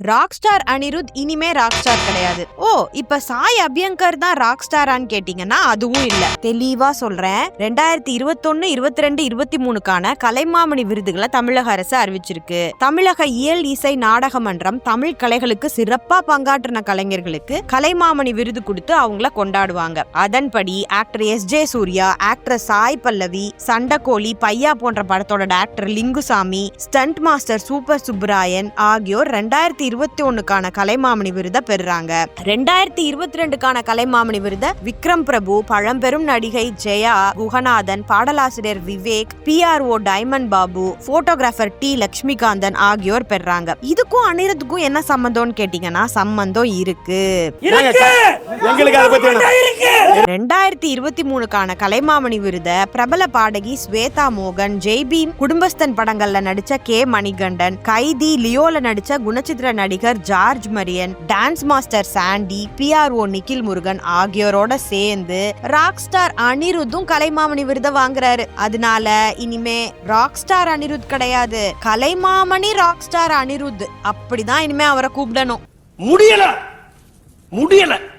Rock star Anirudh இனிமே rock star கிடையாது. ஓ இப்ப சாய் அபியங்கர் தான் ராக் ஸ்டாரான்னு கேட்டீங்கன்னா அதுவும் இல்ல. தெளிவா சொல்றேன். ரெண்டாயிரத்தி இருபத்தொன்னு இருபத்தி ரெண்டு இருபத்தி மூணுக்கான கலைமாமணி விருதுகளை தமிழக அரசு அறிவிச்சிருக்கு. தமிழக இயல் இசை நாடக மன்றம் தமிழ் கலைகளுக்கு சிறப்பா பங்காற்றின கலைஞர்களுக்கு கலைமாமணி விருது கொடுத்து அவங்கள கொண்டாடுவாங்க. அதன்படி actor S J Suryah actor Sai Pallavi Sandakozhi Paiyaa போன்ற படத்தோட doctor Lingusamy stunt master super Subbarayan ஆகியோர் ரெண்டாயிரத்தி இருபத்தி ஒண்ணுக்கான கலைமாமணி விருதை பெறுறாங்க. ரெண்டாயிரத்தி இருபத்தி ரெண்டுக்கான கலைமாமணி விருதை விக்ரம் பிரபு பழம்பெரும் நடிகை ஜெயா குகநாதன் பாடலாசிரியர் Vivek P R O diamond Babu photographer T Lakshmikanthan ஆகியோர் பெறாங்க. இதுக்கும் அனிருத்துக்கும் என்ன சம்பந்தம்னு கேட்டீங்கன்னா சம்பந்தம் இருக்கு. ரெண்டாயிரத்தி இருபத்தி மூணுக்கான கலைமாமணி விருத பிரபல பாடகி ஸ்வேதா மோகன் ஜெய்பீம் குடும்பஸ்தன் படங்கள்ல நடிச்ச கே. மணிகண்டன் கைதி லியோல நடிச்ச குணச்சித்திர நடிகர் George Marian dance master Sandy PRO Nikhil Murugan ஆகியோரோட சேர்ந்து ராக் ஸ்டார் அனிருத்தும் கலைமாமணி விருத வாங்குறாரு. அதனால இனிமே ராக் ஸ்டார் அனிருத் கிடையாது. Kalaimamani rock star Anirudh. அப்படிதான் இனிமே அவரை கூப்பிடணும். முடியல. முடியல.